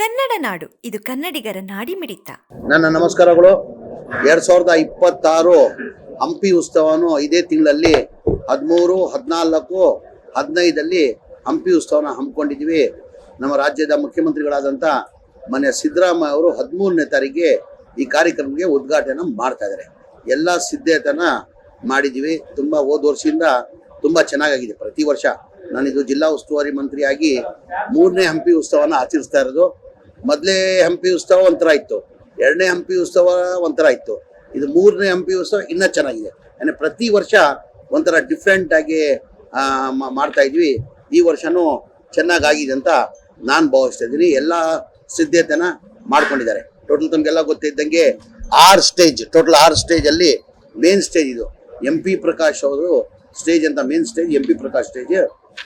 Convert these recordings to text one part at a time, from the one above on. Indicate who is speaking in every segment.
Speaker 1: ಕನ್ನಡ ನಾಡು. ಇದು ಕನ್ನಡಿಗರ ನಾಡಿಮಿಡಿತ
Speaker 2: ನನ್ನ ನಮಸ್ಕಾರಗಳು. ಎರಡ್ ಸಾವಿರದ ಇಪ್ಪತ್ತಾರು ಹಂಪಿ ಉತ್ಸವನು ಇದೇ ತಿಂಗಳಲ್ಲಿ ಹದಿಮೂರು, ಹದಿನಾಲ್ಕು, ಹದಿನೈದಲ್ಲಿ ಹಂಪಿ ಉತ್ಸವನ ಹಮ್ಮಿಕೊಂಡಿದ್ವಿ ನಮ್ಮ ರಾಜ್ಯದ ಮುಖ್ಯಮಂತ್ರಿಗಳಾದಂಥ ಮನೆ ಸಿದ್ದರಾಮಯ್ಯ ಅವರು ಹದಿಮೂರನೇ ತಾರೀಕಿಗೆ ಈ ಕಾರ್ಯಕ್ರಮಕ್ಕೆ ಉದ್ಘಾಟನೆ ಮಾಡ್ತಾ ಇದ್ದಾರೆ. ಎಲ್ಲ ಸಿದ್ಧತೆನ ಮಾಡಿದ್ದೀವಿ. ತುಂಬ ಹೋದ ವರ್ಷದಿಂದ ತುಂಬ ಚೆನ್ನಾಗಾಗಿದೆ. ಪ್ರತಿ ವರ್ಷ ನಾನಿದು ಜಿಲ್ಲಾ ಉಸ್ತುವಾರಿ ಮಂತ್ರಿಯಾಗಿ ಮೂರನೇ ಹಂಪಿ ಉತ್ಸವನ ಆಚರಿಸ್ತಾ ಇರೋದು. ಮೊದಲೇ ಹಂಪಿ ಉತ್ಸವ ಒಂಥರ ಇತ್ತು. ಎರಡನೇ ಹಂಪಿ ಉತ್ಸವ ಒಂಥರ ಇತ್ತು. ಇದು ಮೂರನೇ ಹಂಪಿ ಉತ್ಸವ ಇನ್ನೂ ಚೆನ್ನಾಗಿದೆ. ಅಂದರೆ ಪ್ರತಿ ವರ್ಷ ಒಂಥರ ಡಿಫ್ರೆಂಟ್ ಆಗಿ ಮಾಡ್ತಾ ಇದ್ವಿ. ಈ ವರ್ಷನೂ ಚೆನ್ನಾಗಾಗಿದೆ ಅಂತ ನಾನು ಭಾವಿಸ್ತಾ ಇದ್ದೀನಿ. ಎಲ್ಲ ಸಿದ್ಧತೆನ ಮಾಡ್ಕೊಂಡಿದ್ದಾರೆ. ಟೋಟಲ್ ತಮಗೆಲ್ಲ ಗೊತ್ತಿದ್ದಂಗೆ ಆರ್ ಸ್ಟೇಜ್ ಟೋಟಲ್ ಆರ್ ಸ್ಟೇಜಲ್ಲಿ ಮೇನ್ ಸ್ಟೇಜ್ ಇದು. ಎಂ ಪಿ ಪ್ರಕಾಶ್ ಅವರು ಸ್ಟೇಜ್ ಅಂತ main stage M P Prakash stage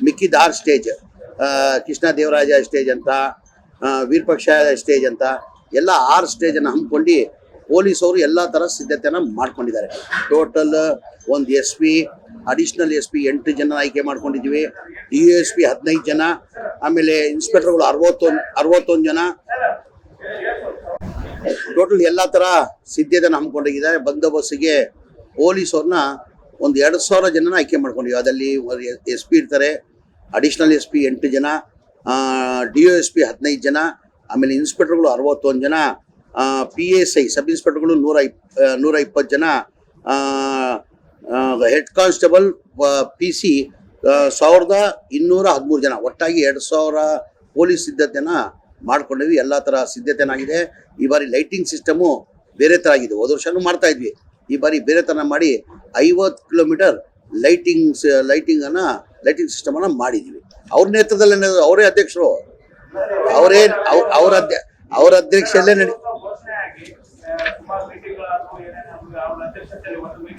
Speaker 2: ಮಿಕ್ಕಿದ R stage Krishna Devaraja stage ಅಂತ ವೀರಪಕ್ಷ ಸ್ಟೇಜ್ ಅಂತ ಎಲ್ಲ ಆರು ಸ್ಟೇಜನ್ನು ಹಮ್ಮಿಕೊಂಡು ಪೊಲೀಸವರು ಎಲ್ಲ ಥರ ಸಿದ್ಧತೆಯನ್ನು ಮಾಡ್ಕೊಂಡಿದ್ದಾರೆ. ಟೋಟಲ್ ಒಂದು S P additional S P ಎಂಟು ಜನ ಆಯ್ಕೆ ಮಾಡ್ಕೊಂಡಿದ್ವಿ ಡಿ ಎಸ್ ಪಿ ಹದಿನೈದು ಜನ, ಆಮೇಲೆ ಇನ್ಸ್ಪೆಕ್ಟರ್ಗಳು ಅರವತ್ತೊಂದು ಅರವತ್ತೊಂದು ಜನ. ಟೋಟಲ್ ಎಲ್ಲ ಥರ ಸಿದ್ಧತೆಯನ್ನು ಹಮ್ಮಿಕೊಂಡಿದ್ದಾರೆ. ಬಂದೋಬಸ್ತಿಗೆ ಪೊಲೀಸವ್ರನ್ನ ಒಂದು ಎರಡು ಸಾವಿರ ಜನನ ಆಯ್ಕೆ ಮಾಡ್ಕೊಂಡಿವಿ ಅದರಲ್ಲಿ ಎಸ್ ಪಿ ಇರ್ತಾರೆ ಅಡಿಷ್ನಲ್ ಎಸ್ ಪಿ ಎಂಟು ಜನ. ಡಿ ಒ ಎಸ್ ಪಿ ಹದಿನೈದು ಜನ, ಆಮೇಲೆ ಇನ್ಸ್ಪೆಕ್ಟರ್ಗಳು ಅರವತ್ತೊಂದು ಜನ ಪಿ ಎಸ್ ಐ ಸಬ್ ಇನ್ಸ್ಪೆಕ್ಟರ್ಗಳು ನೂರ ಇಪ್ ನೂರ ಇಪ್ಪತ್ತು ಜನ ಹೆಡ್ ಕಾನ್ಸ್ಟೇಬಲ್ ಪಿ ಸಿ ಸಾವಿರದ ಇನ್ನೂರ ಹದಿಮೂರು ಜನ. ಒಟ್ಟಾಗಿ ಎರಡು ಸಾವಿರ ಪೊಲೀಸ್ ಸಿದ್ಧತೆನ ಮಾಡ್ಕೊಂಡಿವಿ. ಎಲ್ಲ ಥರ ಸಿದ್ಧತೆನಾಗಿದೆ. ಈ ಬಾರಿ ಲೈಟಿಂಗ್ ಸಿಸ್ಟಮು ಬೇರೆ ಥರ ಆಗಿದೆ. ಹೋದ ವರ್ಷನೂ ಮಾಡ್ತಾ ಇದ್ವಿ. ಈ ಬಾರಿ ಬೇರೆ ಥರ ಮಾಡಿ ಐವತ್ತು ಕಿಲೋಮೀಟರ್ ಲೈಟಿಂಗ್ಸ್, ಲೈಟಿಂಗನ್ನು ಲೈಟಿಂಗ್ ಸಿಸ್ಟಮನ್ನು ಮಾಡಿದ್ವಿ. ಅವ್ರ ನೇತೃತ್ವದಲ್ಲಿ ಅವರೇ ಅಧ್ಯಕ್ಷರು. ಅವರೇ ಅವ್- ಅವ್ರ ಅಧ್ಯ ಅವ್ರ ಅಧ್ಯಕ್ಷಲ್ಲೇ ನಡಿ,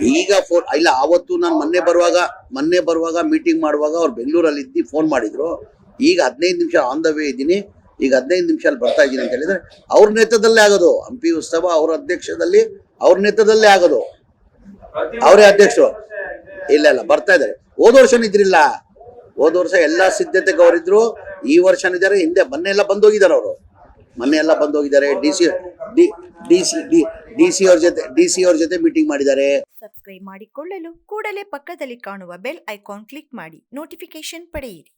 Speaker 2: ಈಗ ಫೋನ್, ಇಲ್ಲ, ಆವತ್ತು ನಾನು ಮೊನ್ನೆ ಬರುವಾಗ ಮೊನ್ನೆ ಬರುವಾಗ ಮೀಟಿಂಗ್ ಮಾಡುವಾಗ ಅವ್ರು ಬೆಂಗಳೂರಲ್ಲಿ ಇದ್ದು ಫೋನ್ ಮಾಡಿದ್ರು. ಈಗ ಹದಿನೈದು ನಿಮಿಷ ಆನ್ ದ ವೇ ಇದ್ದೀನಿ. ಈಗ ಹದಿನೈದು ನಿಮಿಷ ಅಲ್ಲಿ ಬರ್ತಾ ಇದ್ದೀನಿ ಅಂತ ಹೇಳಿದ್ರೆ, ಅವ್ರ ನೇತೃತ್ವದಲ್ಲೇ ಆಗೋದು. ಹಂಪಿ ಉತ್ಸವ ಅವ್ರ ಅಧ್ಯಕ್ಷದಲ್ಲಿ, ಅವ್ರ ನೇತೃತ್ವದಲ್ಲೇ ಆಗೋದು. ಅವರೇ ಅಧ್ಯಕ್ಷರು. ಇಲ್ಲ ಇಲ್ಲ, ಬರ್ತಾ ಇದ್ದಾರೆ. ಹೋದ ವರ್ಷನೂ ಇದ್ರಿಲ್ಲ. ಹೋದ ವರ್ಷ ಎಲ್ಲ ಸಿದ್ಧತೆಗೆ ಅವರಿದ್ರು ಈ ವರ್ಷನೂ ಇದ್ದಾರೆ. ಹಿಂದೆ ಮೊನ್ನೆ ಎಲ್ಲ ಬಂದೋಗಿದ್ದಾರೆ ಅವರು. ಮೊನ್ನೆ ಎಲ್ಲ ಬಂದೋಗಿದ್ದಾರೆ. D C D C D C ಅವ್ರ ಜೊತೆ, ಡಿ ಸಿ ಅವ್ರ ಜೊತೆ ಮೀಟಿಂಗ್ ಮಾಡಿದ್ದಾರೆ.
Speaker 1: ಸಬ್ಸ್ಕ್ರೈಬ್ ಮಾಡಿಕೊಳ್ಳಲು ಕೂಡಲೇ ಪಕ್ಕದಲ್ಲಿ ಕಾಣುವ ಬೆಲ್ ಐಕಾನ್ ಕ್ಲಿಕ್ ಮಾಡಿ. ನೋಟಿಫಿಕೇಶನ್ ಪಡೆಯಿರಿ.